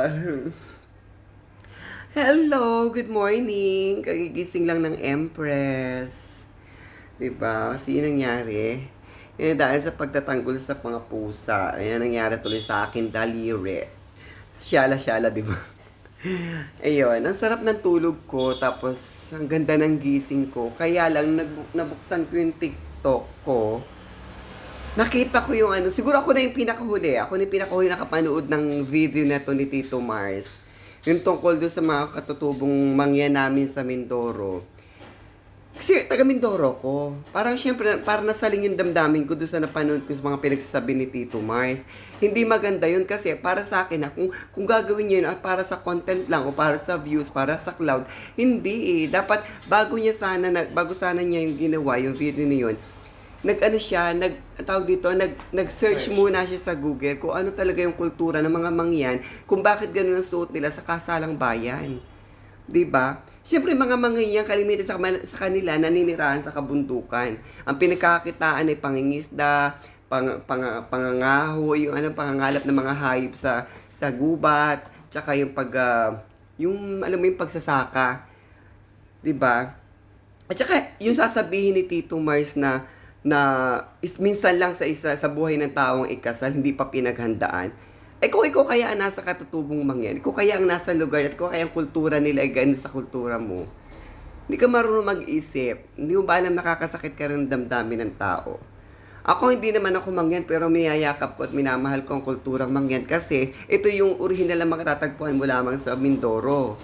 Hello, good morning. Kagigising lang ng Empress. 'Di ba? Kasi yun nangyari. Yun dahil sa pagtatanggol sa mga pusa. Ayan nangyari tuloy sa akin daliri. Syala-syala, 'di ba? Ayun, ang sarap ng tulog ko tapos ang ganda ng gising ko. Kaya lang nabuksan ko yung TikTok ko. Nakita ko yung ano, siguro ako na yung pinakahuli. Ako na yung pinakahuli nakapanood ng video na to ni Tito Mars. Yung tungkol doon sa mga katutubong mangyan namin sa Mindoro. Kasi taga Mindoro ko. Parang syempre, parang nasaling yung damdamin ko doon sa napanood ko sa mga pinagsasabi ni Tito Mars. Hindi maganda yun kasi para sa akin na kung, kung gagawin niya yun ah, para sa content lang o para sa views, para sa cloud, hindi eh. Dapat bago niya sana, bago sana niya yung ginawa, yung video na yun, nag-ano siya, nag, tawag dito, nag, nag-search Search. muna siya sa Google kung ano talaga yung kultura ng mga mangyan, kung bakit ganun ang suot nila sa kasalang bayan. 'Di ba? Siyempre, mga mangyan, kalimitan sa, sa kanila, naninirahan sa kabundukan. Ang pinagkakakitaan ay pangingisda, pang, pang, pangangaho, yung ano, pangangalap ng mga hayop sa, sa gubat, tsaka yung pag, ah, yung, alam mo yung pagsasaka. 'di ba? At saka, yung sasabihin ni Tito Mars na, na is, minsan lang sa isa sa buhay ng taong ikasal, hindi pa pinaghandaan. Eh kung ikaw kaya ang nasa katutubong mangyan, ikaw kaya ang nasa lugar at ikaw kaya ang kultura nila ay ganun sa kultura mo, hindi ka marunong mag-isip. Hindi mo ba alam nakakasakit ka ng damdamin ng tao. Ako hindi naman ako mangyan pero minayakap ko at minamahal ko ang kulturang mangyan kasi ito yung original na makatatagpuan mo lamang sa Mindoro.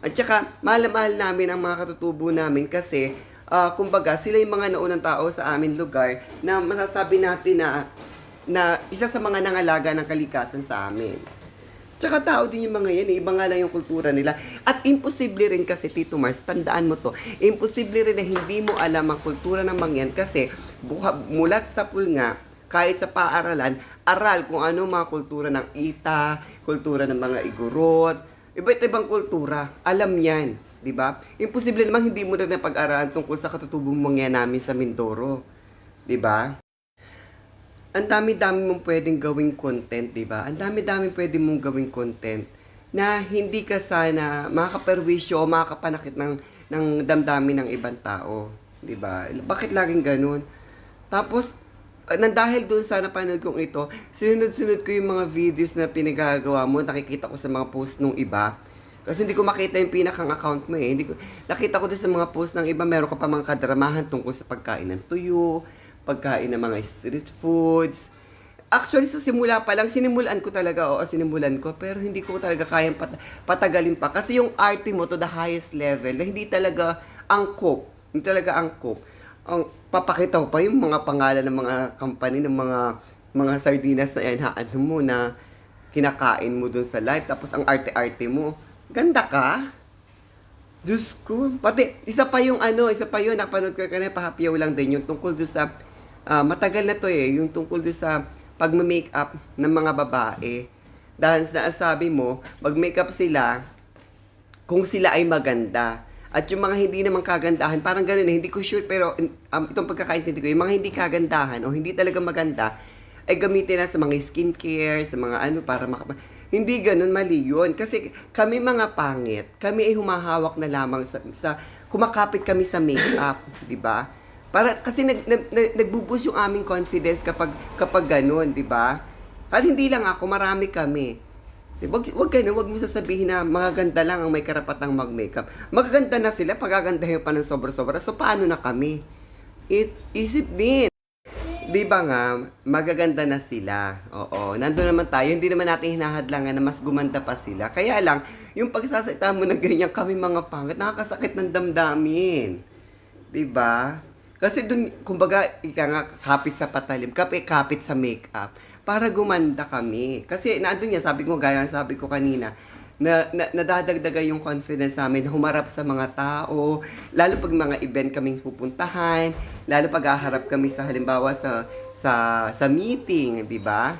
At saka, mahal-mahal namin ang mga katutubo namin kasi, ah, kumbaga, sila yung mga naunang tao sa amin lugar na masasabi natin na, na isa sa mga nangalaga ng kalikasan sa amin. Tsaka tao din yung mga yan, eh. iba nga lang yung kultura nila. At imposible rin kasi, Tito Mars, tandaan mo to, imposible rin na hindi mo alam ang kultura ng mga yan kasi buha, mula sa pulnga, kahit sa paaralan, aral kung ano mga kultura ng ita, kultura ng mga igurot, iba't ibang kultura. Alam yan, di ba? Imposible naman hindi mo na napag-aralan tungkol sa katutubong mga namin sa Mindoro. Di ba? Ang dami-dami mong pwedeng gawing content, di ba? Ang dami-dami pwedeng mong gawing content na hindi ka sana makakaperwisyo o makakapanakit ng, ng damdamin ng ibang tao. Di ba? Bakit laging ganun? Tapos, ah, nang dahil doon sa napanood kong ito, sunod-sunod ko yung mga videos na pinagagawa mo, nakikita ko sa mga post nung iba. Kasi hindi ko makita yung pinakang account mo eh. Hindi ko, nakita ko din sa mga post ng iba, meron ka pa mga kadramahan tungkol sa pagkain ng tuyo, pagkain ng mga street foods. Actually, sa simula pa lang, sinimulan ko talaga, oo, sinimulan ko, pero hindi ko talaga kayang pat- patagalin pa. Kasi yung arte mo to the highest level, na hindi talaga angkop, hindi talaga angkop. Ang papakita ko pa yung mga pangalan ng mga company, ng mga mga sardinas na yan, ano mo na kinakain mo dun sa live, tapos ang arte-arte mo. Ganda ka? Diyos ko. Pati, isa pa yung ano, isa pa yun, napanood ko kanina, pahapyaw lang din, yung tungkol doon sa, ah, matagal na to eh, yung tungkol doon sa pag-makeup ng mga babae. Dahil sa sabi mo, mag-makeup sila kung sila ay maganda. At yung mga hindi naman kagandahan, parang ganun eh, hindi ko sure, pero um, itong pagkakaintindi ko, yung mga hindi kagandahan o hindi talaga maganda, ay gamitin na sa mga skincare, sa mga ano, para makapa... Hindi ganun, mali yun. Kasi kami mga pangit, kami ay humahawak na lamang sa, sa kumakapit kami sa makeup, di ba? Para, kasi nag, nag, nag, nagbubus yung aming confidence kapag, kapag ganun, di ba? At hindi lang ako, marami kami. Wag, wag ganun, wag mo sasabihin na magaganda lang ang may karapatang mag-makeup. Magaganda na sila, pagagandahin pa ng sobra-sobra. So, paano na kami? It, isip din. Di ba nga, magaganda na sila. Oo, nandun naman tayo. Hindi naman natin hinahadlangan na mas gumanda pa sila. Kaya lang, yung pagsasalita mo na ganyan kami mga pangit, nakakasakit ng damdamin. Di ba? Kasi dun, kumbaga, ika nga, kapit sa patalim, kapit, kapit sa makeup, para gumanda kami. Kasi nandun niya, sabi ko, gaya sabi ko kanina, na, na nadadagdagan yung confidence namin humarap sa mga tao, lalo pag mga event kaming pupuntahan, lalo pag haharap kami sa halimbawa sa sa sa meeting, di ba?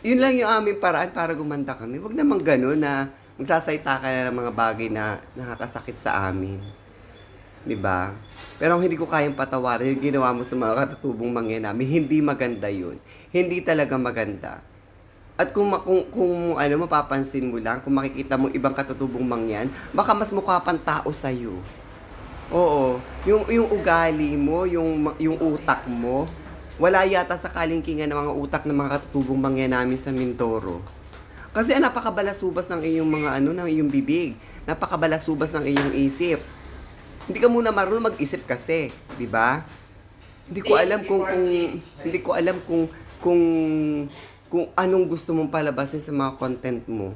Yun lang yung aming paraan para gumanda kami. Huwag naman gano'n na magsasalita ka na ng mga bagay na nakakasakit sa amin. Di ba? Pero hindi ko kayang patawarin yung ginawa mo sa mga katutubong mangyan hindi maganda yun. Hindi talaga maganda. At kung, kung, kung ano, mapapansin mo lang, kung makikita mo ibang katutubong mangyan, baka mas mukha pang tao sa'yo. Oo. Yung, yung ugali mo, yung, yung utak mo, wala yata sa kalingkingan ng mga utak ng mga katutubong mangyan namin sa Mindoro. Kasi ah, napakabalasubas ng iyong mga ano, ng iyong bibig. Napakabalasubas ng iyong isip. Hindi ka muna marunong mag-isip kasi, di ba? Hindi ko alam kung kung hindi ko alam kung kung kung anong gusto mong palabasin sa mga content mo.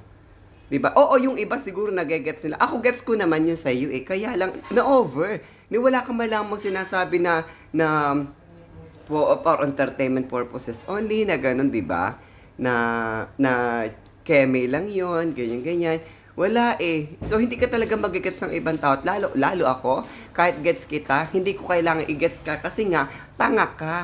'Di ba? Oo, yung iba siguro nagegets nila. Ako gets ko naman yun sa iyo eh. Kaya lang na over. Ni wala ka malamang sinasabi na na for, for entertainment purposes only na ganun, 'di ba? Na na keme lang 'yon, ganyan ganyan. Wala eh. So hindi ka talaga magigets ng ibang tao. At Lalo lalo ako, kahit gets kita, hindi ko kailangan i-gets ka kasi nga tanga ka.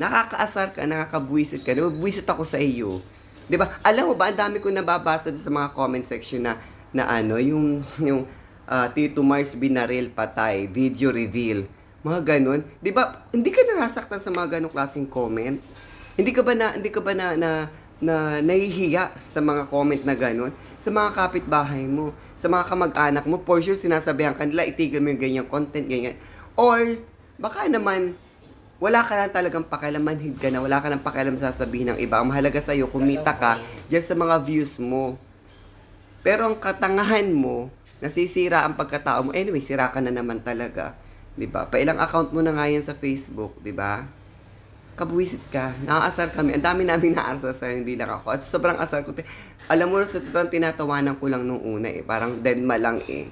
Nakakaasar ka, nakakabwisit ka. Nabwisit ako sa iyo. 'Di ba? Alam mo ba, ang dami ko nababasa sa mga comment section na na ano, yung yung ah, Tito Mars binaril patay, video reveal. Mga ganun. 'Di ba? Hindi ka na nasaktan sa mga ganung klaseng comment? Hindi ka ba na hindi ka ba na na, na nahihiya sa mga comment na ganun? Sa mga kapitbahay mo, sa mga kamag-anak mo, for sure sinasabihan kanila, itigil mo yung ganyang content, ganyan. Or, baka naman, wala ka lang talagang pakialam, manhid ka na, wala ka lang pakialam sa sasabihin ng iba. Ang mahalaga sa'yo, kumita ka dyan sa mga views mo. Pero ang katangahan mo, nasisira ang pagkatao mo. Anyway, sira ka na naman talaga. 'Di ba? Pailang account mo na nga yan sa Facebook, 'di ba? Kabwisit ka. Naaasar kami. Ang dami namin naasar sa hindi lang ako. At sobrang asar ko. Alam mo, sa totoo, tinatawanan ko lang nung una eh. Parang dead ma lang eh.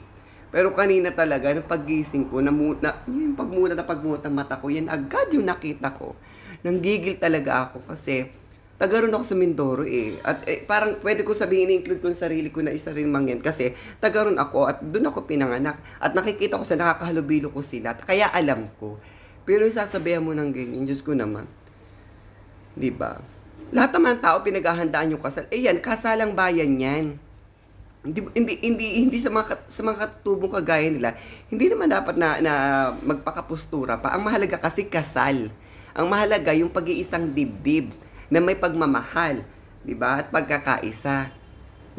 Pero kanina talaga, nung paggising ko, na, na yung pagmuna na pagmuna mata ko, yan agad yung nakita ko. Nanggigil talaga ako kasi taga ron ako sa Mindoro eh. At eh, parang pwede ko sabihin, include ko yung sarili ko na isa rin mangyan kasi taga ron ako at doon ako pinanganak. At nakikita ko sa nakakahalubilo ko sila. Kaya alam ko. Pero yung sasabihan mo ng ganyan, Diyos ko naman. Di ba? Lahat naman tao pinaghahandaan yung kasal. Eh yan, kasalang bayan yan. Hindi hindi hindi hindi sa mga sa mga katubong kagaya nila, hindi naman dapat na, na magpakapustura pa. Ang mahalaga kasi kasal. Ang mahalaga yung pag-iisang dibdib na may pagmamahal, 'di ba? At pagkakaisa.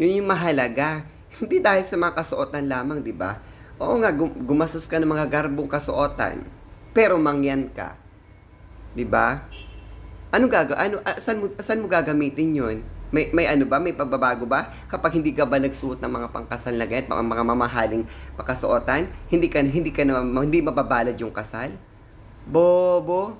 Yun yung mahalaga. Hindi dahil sa mga kasuotan lamang, 'di ba? Oo nga, gum- gumastos ka ng mga garbong kasuotan, pero mangyan ka. 'Di ba? Ano gaga ano saan mo saan mo gagamitin 'yon? May may ano ba? May pagbabago ba kapag hindi ka ba nagsuot ng mga pangkasal na ganit, mga, mga mamahaling pakasuotan? Hindi ka hindi ka na hindi mababalad yung kasal? Bobo.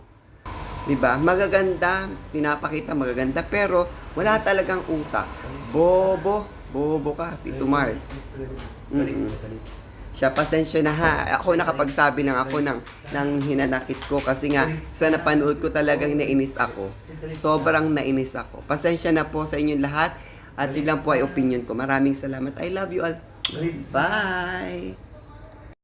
'Di ba? Magaganda, pinapakita magaganda pero wala talagang utak. Bobo, bobo ka, Tito Mars. Mm-mm. Siya, pasensya na ha. Ako nakapagsabi lang ako ng, ng hinanakit ko kasi nga sa napanood ko talagang nainis ako. Sobrang nainis ako. Pasensya na po sa inyong lahat at yun lang po ay opinion ko. Maraming salamat. I love you all. Bye!